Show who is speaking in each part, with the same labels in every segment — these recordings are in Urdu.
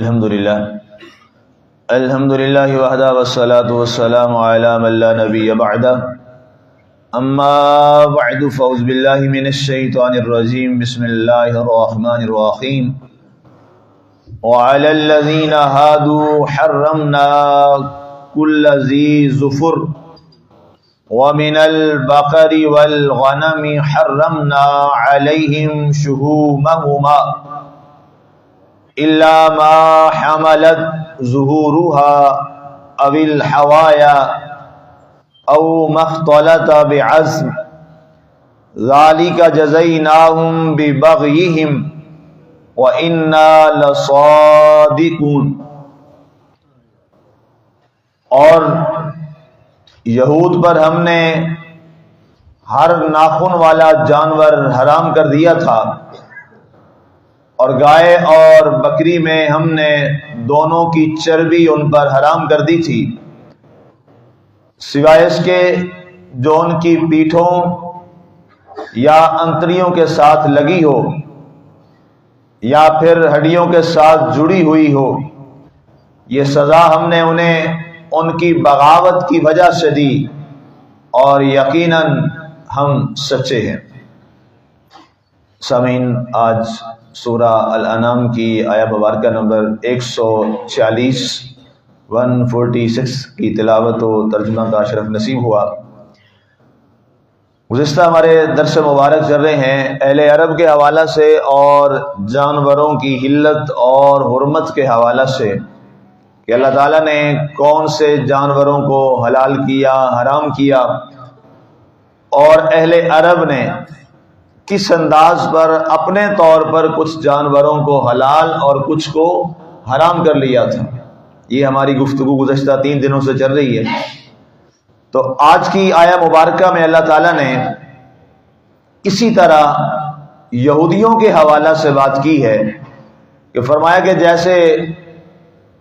Speaker 1: الحمد لله الحمد لله وحده والصلاة والسلام على من لا نبي بعده أما بعد فأعوذ بالله من الشيطان الرجيم بسم الله الرحمن الرحيم وعلى الذين هادوا حرمنا كل ذي زفر ومن البقر والغنم حرمنا عليهم شهومهما إلا ما حملت ظهورها أو الحوايا أو ما اختلط بعزم. ذلك جزيناهم ببغيهم وإنا لصادقون. اور یہود پر ہم نے ہر ناخن والا جانور حرام کر دیا تھا۔ اور گائے اور بکری میں ہم نے دونوں کی چربی ان پر حرام کر دی تھی۔ سوائے اس کے جو ان کی پیٹھوں یا انتریوں کے ساتھ لگی ہو یا پھر ہڈیوں کے ساتھ جڑی ہوئی ہو، یہ سزا ہم نے انہیں ان کی بغاوت کی وجہ سے دی اور یقیناً ہم سچے ہیں۔ سامعین، آج سورہ الانام کی آیا مبارکہ نمبر ایک سو چالیس ون فورٹی سکس کی تلاوت و ترجمہ کا شرف نصیب ہوا۔ گزشتہ ہمارے درس مبارک چل رہے ہیں۔ اہل عرب کے حوالہ سے اور جانوروں کی حلت اور حرمت کے حوالہ سے کہ اللہ تعالیٰ نے کون سے جانوروں کو حلال کیا، حرام کیا۔ اور اہل عرب نے کس انداز پر اپنے طور پر کچھ جانوروں کو حلال اور کچھ کو حرام کر لیا تھا؟ یہ ہماری گفتگو گزشتہ تین دنوں سے چل رہی ہے۔ تو آج کی آیا مبارکہ میں اللہ تعالیٰ نے اسی طرح یہودیوں کے حوالہ سے بات کی ہے کہ فرمایا کہ جیسے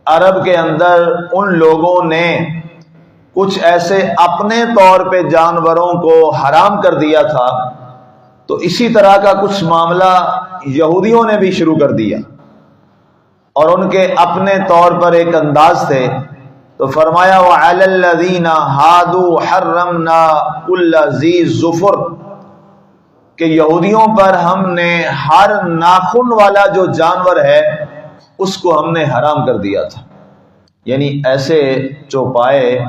Speaker 1: عرب کے اندر ان لوگوں نے کچھ ایسے اپنے طور پہ جانوروں کو حرام کر دیا تھا تو اسی طرح کا کچھ معاملہ یہودیوں نے بھی شروع کر دیا۔ اور ان کے اپنے طور پر ایک انداز تھے۔ تو فرمایا ہادو حرم نا ظفر کہ یہودیوں پر ہم نے ہر ناخن والا جو جانور ہے، اس کو ہم نے حرام کر دیا تھا۔ یعنی ایسے چوپائے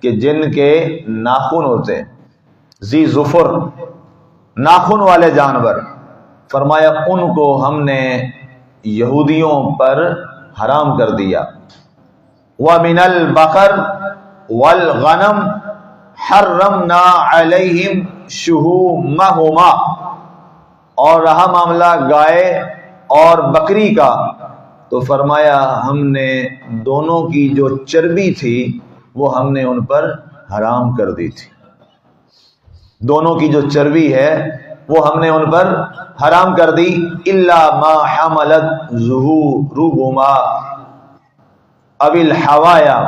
Speaker 1: کہ جن کے ناخن ہوتے زی ظفر۔ ناخن والے جانور۔ فرمایا، ان کو ہم نے یہودیوں پر حرام کر دیا۔ و من البقر والغنم حرمنا علیہم شہومہما اور رہا معاملہ گائے اور بکری کا۔ تو فرمایا، ہم نے دونوں کی جو چربی تھی، وہ ہم نے ان پر حرام کر دی تھی۔ دونوں کی جو چربی ہے، وہ ہم نے ان پر حرام کر دی۔ اللہ ما حملت ظہورہما ابل ہوایا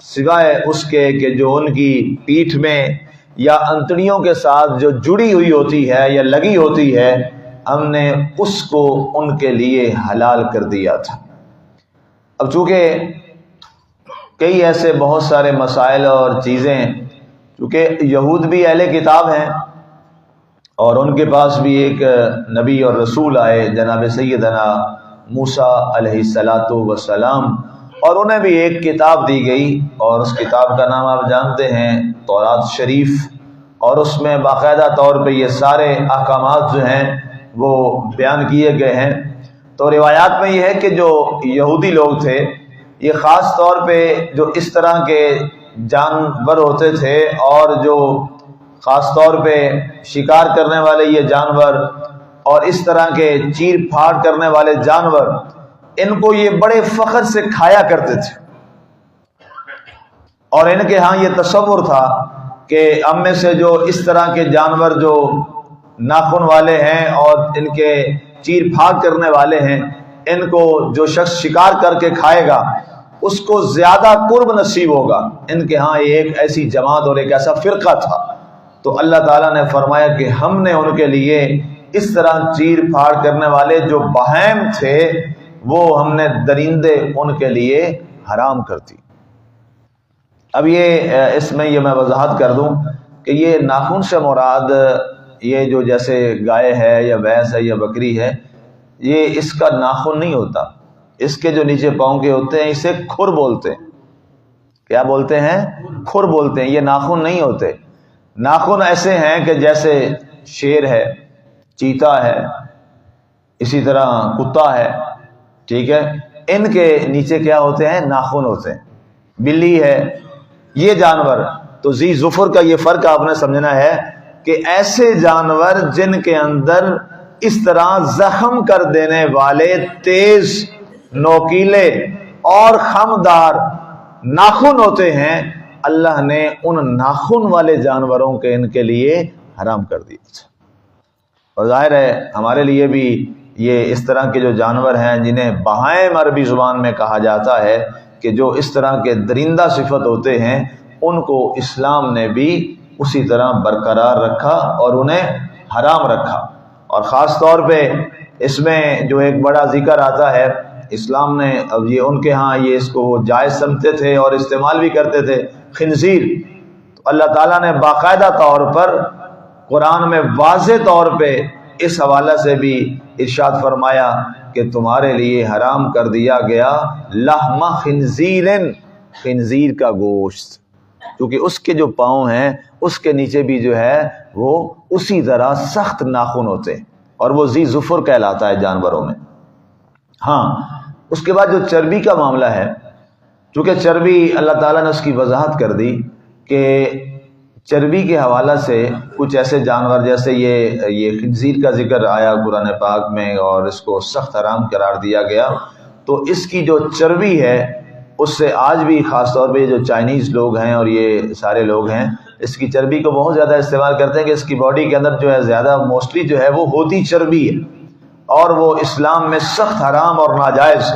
Speaker 1: سوائے اس کے کہ جو ان کی پیٹھ میں یا انتڑیوں کے ساتھ جو جڑی ہوئی ہوتی ہے یا لگی ہوتی ہے، ہم نے اس کو ان کے لیے حلال کر دیا تھا۔ اب چونکہ کئی ایسے بہت سارے مسائل اور چیزیں چونکہ یہود بھی اہل کتاب ہیں اور ان کے پاس بھی ایک نبی اور رسول آئے جناب سیدنا موسا علیہ السلاۃ وسلام اور انہیں بھی ایک کتاب دی گئی اور اس کتاب کا نام آپ جانتے ہیں، تورات شریف۔ اور اس میں باقاعدہ طور پہ یہ سارے احکامات جو ہیں وہ بیان کیے گئے ہیں۔ تو روایات میں یہ ہے کہ جو یہودی لوگ تھے، یہ خاص طور پہ جو اس طرح کے جانور ہوتے تھے اور جو خاص طور پہ شکار کرنے والے یہ جانور اور اس طرح کے چیر پھاڑ کرنے والے جانور، ان کو یہ بڑے فخر سے کھایا کرتے تھے۔ اور ان کے ہاں یہ تصور تھا کہ ہم میں سے جو اس طرح کے جانور جو ناخن والے ہیں اور ان کے چیر پھاڑ کرنے والے ہیں، ان کو جو شخص شکار کر کے کھائے گا اس کو زیادہ قرب نصیب ہوگا۔ ان کے ہاں یہ ایک ایسی جماعت اور ایک ایسا فرقہ تھا۔ تو اللہ تعالیٰ نے فرمایا کہ ہم نے ان کے لیے اس طرح چیر پھاڑ کرنے والے جو بہم تھے، وہ ہم نے درندے ان کے لیے حرام کر دی۔ اب یہ، اس میں یہ میں وضاحت کر دوں کہ یہ ناخن سے مراد یہ جو جیسے گائے ہے یا بھینس ہے یا بکری ہے، یہ اس کا ناخن نہیں ہوتا۔ اس کے جو نیچے پاؤں کے ہوتے ہیں، اسے کھر بولتے ہیں۔ کیا بولتے ہیں؟ کھر بولتے ہیں، یہ ناخن نہیں ہوتے۔ ناخن ایسے ہیں کہ جیسے شیر ہے، چیتا ہے، اسی طرح کتا ہے، ٹھیک ہے؟ ان کے نیچے کیا ہوتے ہیں؟ ناخن ہوتے ہیں۔ بلی ہے، یہ جانور۔ تو زی ظفر کا یہ فرق آپ نے سمجھنا ہے کہ ایسے جانور جن کے اندر اس طرح زخم کر دینے والے تیز نوکیلے اور خمدار ناخن ہوتے ہیں، اللہ نے ان ناخن والے جانوروں کے ان کے لیے حرام کر دیا۔ اور ظاہر ہے، ہمارے لیے بھی یہ اس طرح کے جو جانور ہیں، جنہیں بہائم عربی زبان میں کہا جاتا ہے کہ جو اس طرح کے درندہ صفت ہوتے ہیں، ان کو اسلام نے بھی اسی طرح برقرار رکھا اور انہیں حرام رکھا۔ اور خاص طور پہ اس میں جو ایک بڑا ذکر آتا ہے اسلام نے اب یہ ان کے ہاں یہ اس کو جائز سمجھتے تھے اور استعمال بھی کرتے تھے، خنزیر۔ تو اللہ تعالیٰ نے باقاعدہ طور پر قرآن میں واضح طور پہ اس حوالے سے بھی ارشاد فرمایا کہ تمہارے لیے حرام کر دیا گیا لہما خنزیر خنزیر کا گوشت۔ کیونکہ اس کے جو پاؤں ہیں، اس کے نیچے بھی جو ہے، وہ اسی طرح سخت ناخن ہوتے ہیں اور وہ زی ظفر کہلاتا ہے جانوروں میں۔ ہاں اس کے بعد جو چربی کا معاملہ ہے، چونکہ چربی اللہ تعالیٰ نے اس کی وضاحت کر دی کہ چربی کے حوالہ سے کچھ ایسے جانور، جیسے یہ یہ خنزیر کا ذکر آیا قرآن پاک میں اور اس کو سخت حرام قرار دیا گیا۔ تو اس کی جو چربی ہے، اس سے آج بھی خاص طور پہ جو چائنیز لوگ ہیں اور یہ سارے لوگ ہیں، اس کی چربی کو بہت زیادہ استعمال کرتے ہیں کہ اس کی باڈی کے اندر جو ہے، زیادہ موسٹلی جو ہے وہ ہوتی چربی ہے۔ اور وہ اسلام میں سخت حرام اور ناجائز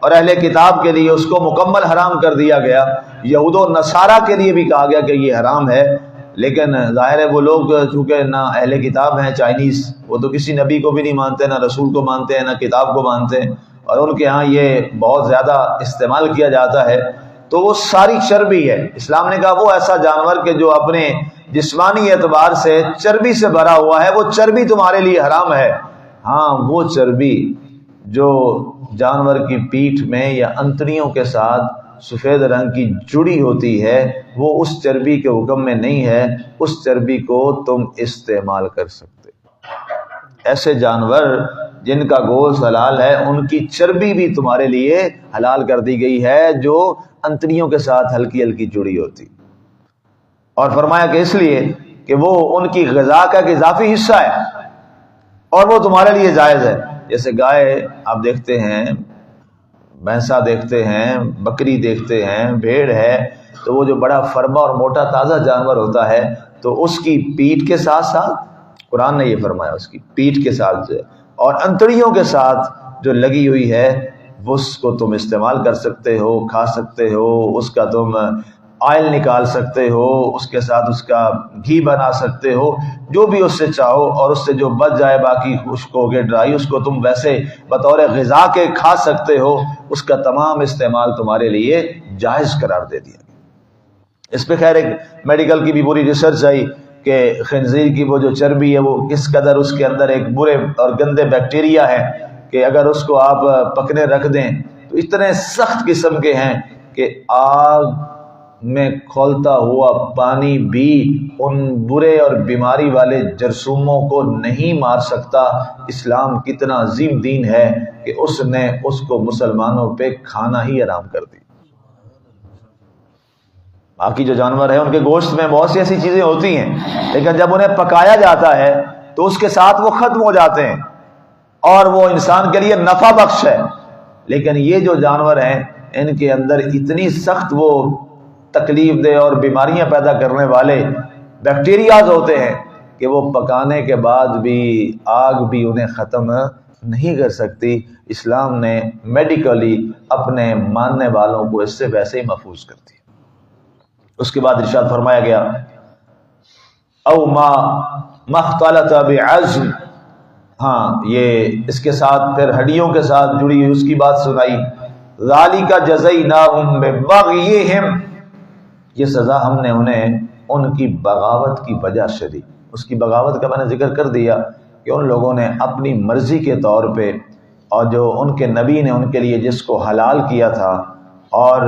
Speaker 1: اور اہل کتاب کے لیے اس کو مکمل حرام کر دیا گیا۔ یہود و نصارہ کے لیے بھی کہا گیا کہ یہ حرام ہے۔ لیکن ظاہر ہے وہ لوگ چونکہ نہ اہل کتاب ہیں، چائنیز، وہ تو کسی نبی کو بھی نہیں مانتے، نہ رسول کو مانتے ہیں نہ کتاب کو مانتے۔ ہیں اور ان کے ہاں یہ بہت زیادہ استعمال کیا جاتا ہے۔ تو وہ ساری چربی ہے۔ اسلام نے کہا وہ ایسا جانور کہ جو اپنے جسمانی اعتبار سے چربی سے بھرا ہوا ہے، وہ چربی تمہارے لیے حرام ہے۔ ہاں وہ چربی جو جانور کی پیٹھ میں یا انتڑیوں کے ساتھ سفید رنگ کی جڑی ہوتی ہے، وہ اس چربی کے حکم میں نہیں ہے۔ اس چربی کو تم استعمال کر سکتے۔ ایسے جانور جن کا گوشت حلال ہے، ان کی چربی بھی تمہارے لیے حلال کر دی گئی ہے، جو انتڑیوں کے ساتھ ہلکی ہلکی جڑی ہوتی۔ اور فرمایا کہ اس لیے کہ وہ ان کی غذا کا ایک اضافی حصہ ہے۔ اور وہ تمہارے لیے جائز ہے۔ جیسے گائے آپ دیکھتے ہیں، بھینسا دیکھتے ہیں، بکری دیکھتے ہیں، بھیڑ ہے، تو وہ جو بڑا فرما اور موٹا تازہ جانور ہوتا ہے، تو اس کی پیٹ کے ساتھ ساتھ، قرآن نے یہ فرمایا، اس کی پیٹ کے ساتھ جو اور انتڑیوں کے ساتھ جو لگی ہوئی ہے، اس کو تم استعمال کر سکتے ہو، کھا سکتے ہو، اس کا تم آئل نکال سکتے ہو، اس کے ساتھ اس کا گھی بنا سکتے ہو، جو بھی اس سے چاہو، اور اس سے جو بچ جائے باقی خشک ہو گئے ڈرائی، اس کو تم ویسے بطور غذا کے کھا سکتے ہو، اس کا تمام استعمال تمہارے لیے جائز قرار دے دیا اس پہ خیر ایک میڈیکل کی بھی پوری ریسرچ آئی کہ خنزیر کی وہ جو چربی ہے، وہ کس قدر اس کے اندر ایک برے اور گندے بیکٹیریا ہے کہ اگر اس کو آپ پکنے رکھ دیں تو اتنے سخت قسم کے ہیں کہ آگ میں کھولتا ہوا پانی بھی ان برے اور بیماری والے جرسوموں کو نہیں مار سکتا۔ اسلام کتنا عظیم دین ہے کہ اس نے اس کو مسلمانوں پہ کھانا ہی آرام کر دی۔ باقی جو جانور ہیں، ان کے گوشت میں بہت سی ایسی چیزیں ہوتی ہیں، لیکن جب انہیں پکایا جاتا ہے، تو اس کے ساتھ وہ ختم ہو جاتے ہیں اور وہ انسان کے لیے نفع بخش ہے۔ لیکن یہ جو جانور ہیں، ان کے اندر اتنی سخت وہ تکلیف دہ اور بیماریاں پیدا کرنے والے بیکٹیریاز ہوتے ہیں کہ وہ پکانے کے بعد بھی آگ بھی انہیں ختم نہیں کر سکتی۔ اسلام نے میڈیکلی اپنے ماننے والوں کو اس سے ویسے ہی محفوظ کر دیا۔ اس کے بعد ارشاد فرمایا گیا، او ما مختلط بعزم۔ ہاں یہ اس کے ساتھ پھر ہڈیوں کے ساتھ جڑی ہوئی اس کی بات سنائی۔ غالی کا جزئی نہ یہ سزا ہم نے انہیں ان کی بغاوت کی وجہ سے دی۔ اس کی بغاوت کا میں نے ذکر کر دیا کہ ان لوگوں نے اپنی مرضی کے طور پہ اور جو ان کے نبی نے ان کے لیے جس کو حلال کیا تھا اور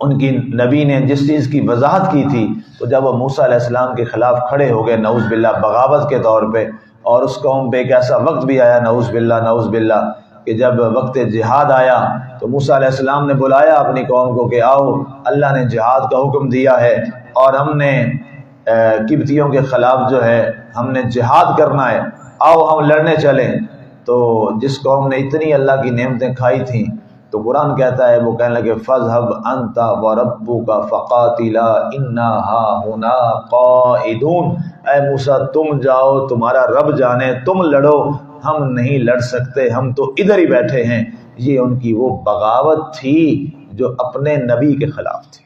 Speaker 1: ان کی نبی نے جس چیز کی وضاحت کی تھی، تو جب وہ موسیٰ علیہ السلام کے خلاف کھڑے ہو گئے نعوذ باللہ بغاوت کے طور پہ اور اس قوم پہ ایک ایسا وقت بھی آیا نعوذ باللہ نعوذ باللہ کہ جب وقت جہاد آیا تو موسیٰ علیہ السلام نے بلایا اپنی قوم کو کہ آؤ، اللہ نے جہاد کا حکم دیا ہے اور ہم نے کبتیوں کے خلاف جو ہے ہم نے جہاد کرنا ہے۔ آؤ، ہم لڑنے چلیں۔ تو جس قوم نے اتنی اللہ کی نعمتیں کھائی تھیں، تو قرآن کہتا ہے، وہ کہنے لگے فضحب انتا و ربو کا فقاتلا، انا ہا ہونا قائدون۔ اے موسا تم جاؤ، تمہارا رب جانے، تم لڑو، ہم نہیں لڑ سکتے، ہم تو ادھر ہی بیٹھے ہیں۔ یہ ان کی وہ بغاوت تھی جو اپنے نبی کے خلاف تھی۔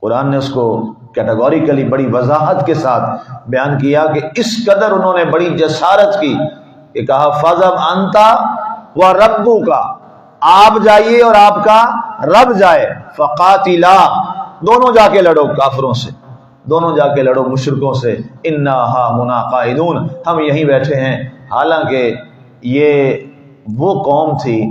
Speaker 1: قرآن نے اس کو کیٹاگوریکلی بڑی وضاحت کے ساتھ بیان کیا کہ اس قدر انہوں نے بڑی جسارت کی کہ کہا فضب انتا و ربو کا آپ جائیے اور آپ کا رب جائے، فقاتلا، دونوں جا کے لڑو کافروں سے۔ دونوں جا کے لڑو مشرقوں سے۔ انا ہا منا قائدون ہم یہیں بیٹھے ہیں۔ حالانکہ یہ وہ قوم تھی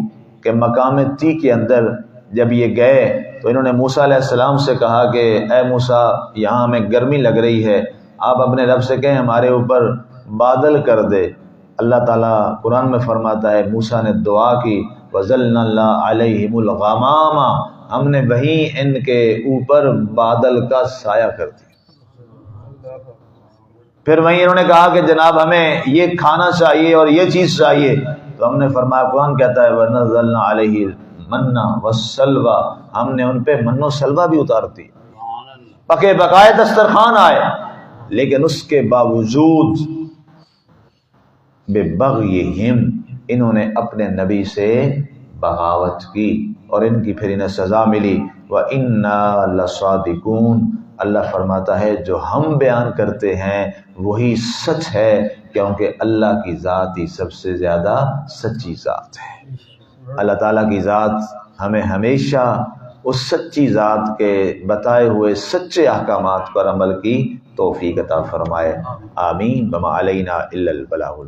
Speaker 1: کہ مقام تی کے اندر جب یہ گئے تو انہوں نے موسا علیہ السلام سے کہا کہ اے موسا یہاں ہمیں گرمی لگ رہی ہے۔ آپ اپنے رب سے کہیں ہمارے اوپر بادل کر دے۔ اللہ تعالیٰ قرآن میں فرماتا ہے موسا نے دعا کی وزل اللہ علیہ الغمام۔ ہم نے وہیں ان کے اوپر بادل کا سایہ کر دیا۔ پھر وہیں انہوں نے کہا کہ جناب ہمیں یہ کھانا چاہیے اور یہ چیز چاہیے۔ تو ہم نے فرمایا، قرآن کہتا ہے ورنہ علیہ منا و سلوا ہم نے ان پہ من و سلوا بھی اتار دی۔ پکے بقائے دسترخوان آئے۔ لیکن اس کے باوجود، بے بغ انہوں نے اپنے نبی سے بغاوت کی اور ان کی پھر انہیں سزا ملی۔ وہ ان لصادقون۔ اللہ فرماتا ہے، جو ہم بیان کرتے ہیں، وہی سچ ہے، کیونکہ اللہ کی ذات ہی سب سے زیادہ سچی ذات ہے۔ اللہ تعالیٰ کی ذات ہمیں ہمیشہ اس سچی ذات کے بتائے ہوئے سچے احکامات پر عمل کی توفیق عطا فرمائے۔ آمین۔ بما علینا الا البلاغ